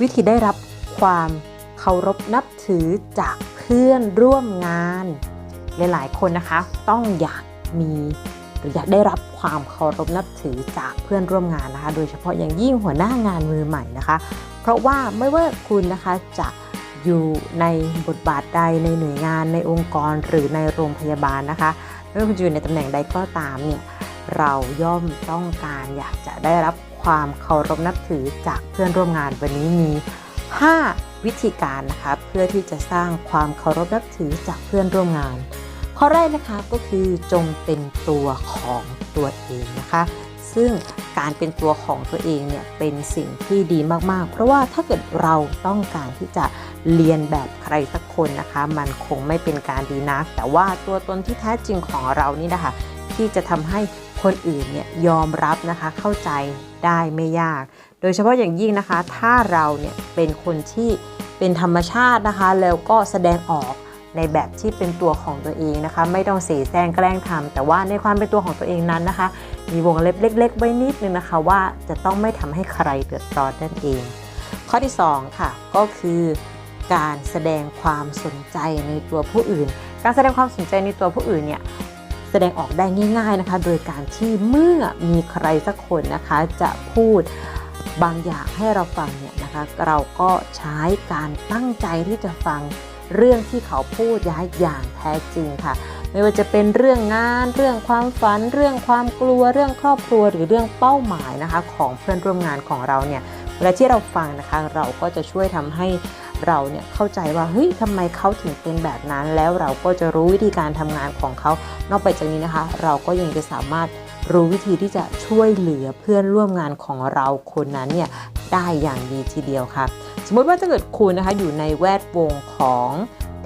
วิธีได้รับความเคารพนับถือจากเพื่อนร่วมงาน หลายๆ คนนะคะ ต้องอยากมีหรืออยากได้รับความเคารพนับถือจากเพื่อนร่วมงานนะคะ โดยเฉพาะอย่างยิ่งหัวหน้างานมือใหม่นะคะ เพราะว่าไม่ว่าคุณนะคะจะอยู่ในบทบาทใดในหน่วยงานในองค์กรหรือในโรงพยาบาลนะคะไม่ว่าคุณอยู่ในตำแหน่งใดก็ตามเนี่ยเราย่อมต้องการอยากจะได้รับ ความเคารพนับถือจากเพื่อนร่วมงานวันนี้มี 5 วิธีการนะคะเพื่อที่จะสร้างความเคารพนับถือจากเพื่อนร่วมงาน ข้อแรกนะคะก็คือจงเป็นตัวของตัวเองนะคะ ซึ่งการเป็นตัวของตัวเองเนี่ยเป็นสิ่งที่ดีมากๆ เพราะว่าถ้าเกิดเราต้องการที่จะเรียนแบบใครสักคนนะคะ มันคงไม่เป็นการดีนัก แต่ว่าตัวตนที่แท้จริงของเรานี่นะคะ ที่จะทำให้ คนอื่นเนี่ยยอมรับนะคะเข้าใจได้ไม่ยาก โดยเฉพาะอย่างยิ่งนะคะ ถ้าเราเนี่ยเป็นคนที่เป็นธรรมชาตินะคะ แล้วก็แสดงออกในแบบที่เป็นตัวของตัวเองนะคะ ไม่ต้องเสแสร้งแกล้งทำแต่ว่าในความเป็นตัวของตัวเองนั้นนะคะ มีวงเล็บเล็ก ๆ ไว้นิดนึงนะคะว่าจะต้องไม่ทำให้ใครเดือดร้อนนั่นเอง ข้อที่ 2 ค่ะ ก็คือการแสดงความสนใจในตัวผู้อื่น การแสดงความสนใจในตัวผู้อื่นเนี่ย ดงออกได้ง่าย ๆนะคะ โดยการที่เมื่อมีใครสักคนนะคะจะพูดบางอย่างให้เราฟังเนี่ยนะคะเราก็ใช้การตั้งใจที่จะฟังเรื่องที่เขาพูดย้ายอย่างแท้จริงค่ะ ไม่ว่าจะเป็นเรื่องงาน เรื่องความฝัน เรื่องความกลัว เรื่องครอบครัวหรือเรื่องเป้าหมายนะคะ ของเพื่อนร่วมงานของเราเนี่ยเวลาที่เราฟังนะคะ เราก็จะช่วยทำให้ เราเนี่ยเข้าใจว่าเฮ้ยทำไมเขาถึงเป็นแบบนั้น แล้วเราก็จะรู้วิธีการทำงานของเขา นอกไปจากนี้นะคะ เราก็ยังจะสามารถรู้วิธีที่จะช่วยเหลือเพื่อนร่วมงานของเราคนนั้นเนี่ยได้อย่างดีทีเดียวค่ะ สมมติว่าถ้าเกิดคุณนะคะอยู่ในแวดวงของ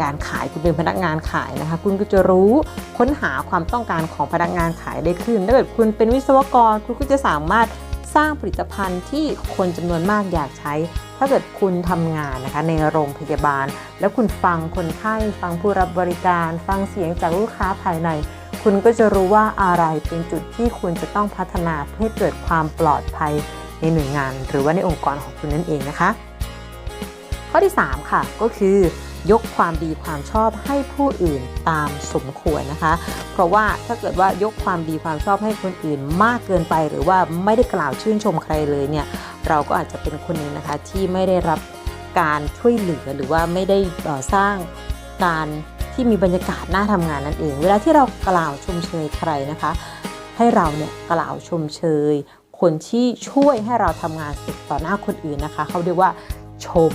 การขายคุณเป็นพนักงานขายนะคะ คุณก็จะรู้ค้นหาความต้องการของพนักงานขายได้ขึ้นถ้าเกิดคุณเป็นวิศวกรคุณก็จะสามารถ สร้างผลิตภัณฑ์ที่คนจำนวนมากอยากใช้ ถ้าเกิดคุณทำงานนะคะในโรงพยาบาล แล้วคุณฟังคนไข้ฟังผู้รับบริการ ฟังเสียงจากลูกค้าภายใน คุณก็จะรู้ว่าอะไรเป็นจุดที่คุณจะต้องพัฒนาเพื่อเกิดความปลอดภัยในหน่วยงาน หรือว่าในองค์กรของคุณนั่นเองนะคะ ข้อที่ 3 ค่ะก็คือ ยกความดีความชอบให้ผู้อื่นตามสมควรนะคะ เพราะว่าถ้าเกิดว่ายกความดีความชอบให้คนอื่นมากเกินไป หรือว่าไม่ได้กล่าวชื่นชมใครเลยเนี่ยเราก็อาจจะเป็นคนหนึ่งนะคะที่ไม่ได้รับการช่วยเหลือหรือว่าไม่ได้สร้างการที่มีบรรยากาศน่าทำงานนั่นเอง เวลาที่เรากล่าวชมเชยใครนะคะ ให้เราเนี่ยกล่าวชมเชย คนที่ช่วยให้เราทำงานสุดต่อหน้าคนอื่นนะคะ เขาเรียกว่าชม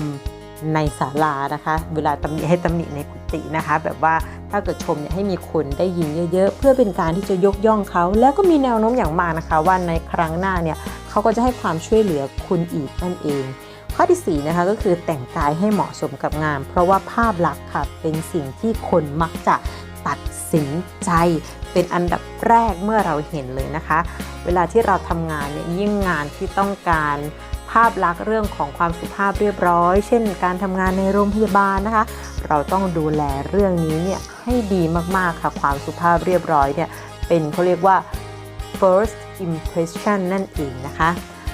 ในศาลานะคะ เวลาตำหนิให้ตำหนิในกุฏินะคะ แบบว่าถ้าเกิดชมเนี่ยให้มีคนได้ยินเยอะๆ เพื่อเป็นการที่จะยกย่องเขา แล้วก็มีแนวโน้มอย่างมากนะคะ ว่าในครั้งหน้าเนี่ยเขาก็จะให้ความช่วยเหลือคุณอีกนั่นเอง ข้อที่4นะคะก็คือแต่งกายให้เหมาะสมกับงาน เพราะว่าภาพลักษณ์ค่ะเป็นสิ่งที่คนมักจะตัดสินใจเป็นอันดับแรกเมื่อเราเห็นเลยนะคะ เวลาที่เราทำงานเนี่ยยิ่งงานที่ต้องการ ภาพลักษณ์เรื่องของความสุภาพเรียบร้อย เช่น การทำงานในโรงพยาบาลนะคะ เราต้องดูแลเรื่องนี้เนี่ยให้ดีมากๆค่ะ ความสุภาพเรียบร้อยเนี่ยเป็นเขาเรียกว่า first impression นั่นเองนะคะ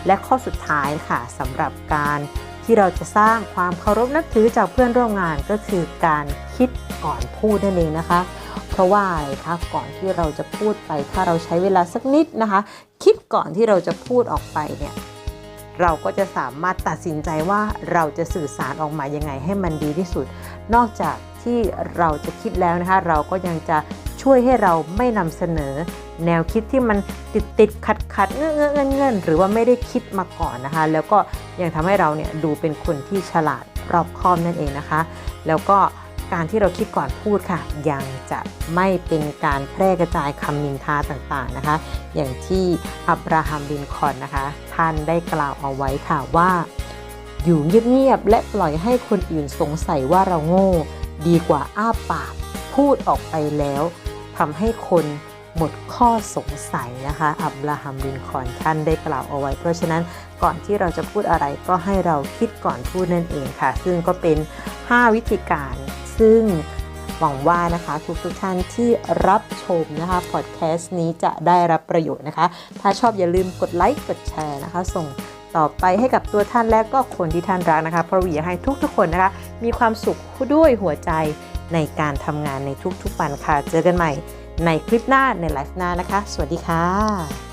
และข้อสุดท้ายค่ะสำหรับการที่เราจะสร้างความเคารพนับถือจากเพื่อนร่วมงานก็คือการคิดก่อนพูดนั่นเองนะคะ เพราะว่าอะไรคะก่อนที่เราจะพูดไปถ้าเราใช้เวลาสักนิดนะคะ คิดก่อนที่เราจะพูดออกไปเนี่ย เราก็จะสามารถตัดสินใจว่าเราจะสื่อสารออกมายังไงให้มันดีที่สุด นอกจากที่เราจะคิดแล้วนะคะ เราก็ยังจะช่วยให้เราไม่นำเสนอ แนวคิดที่มันติดติดขัดขัดเงื่อนเงื่อนเงื่อนหรือว่าไม่ได้คิดมาก่อนนะคะ แล้วก็ยังทำให้เราเนี่ยดูเป็นคนที่ฉลาดรอบคอบนั่นเองนะคะ แล้วก็ การที่เราคิดก่อนพูดค่ะ ยังจะไม่เป็นการแพร่กระจายคำนินทาต่างๆนะคะ อย่างที่อับราฮัมลินคอนนะคะ ท่านได้กล่าวเอาไว้ค่ะว่า อยู่เงียบๆและปล่อยให้คนอื่นสงสัยว่าเราโง่ ดีกว่าอ้าปากพูดออกไปแล้วทำให้คนหมดข้อสงสัยนะคะ อับราฮัมลินคอนท่านได้กล่าวเอาไว้ เพราะฉะนั้นก่อนที่เราจะพูดอะไรก็ให้เราคิดก่อนพูดนั่นเองค่ะ ซึ่งก็เป็น 5 วิธีการ ซึ่งหวังว่านะคะทุกทุกท่านที่รับชมนะคะพอดแคสต์นี้จะได้รับประโยชน์นะคะ ถ้าชอบอย่าลืมกดไลค์กดแชร์นะคะ ส่งต่อไปให้กับตัวท่านและก็คนที่ท่านรักนะคะ เพราะวีอยากให้ทุกๆคนนะคะ มีความสุขด้วยหัวใจในการทำงานในทุกๆวันค่ะ เจอกันใหม่ในคลิปหน้าในไลฟ์หน้านะคะ สวัสดีค่ะ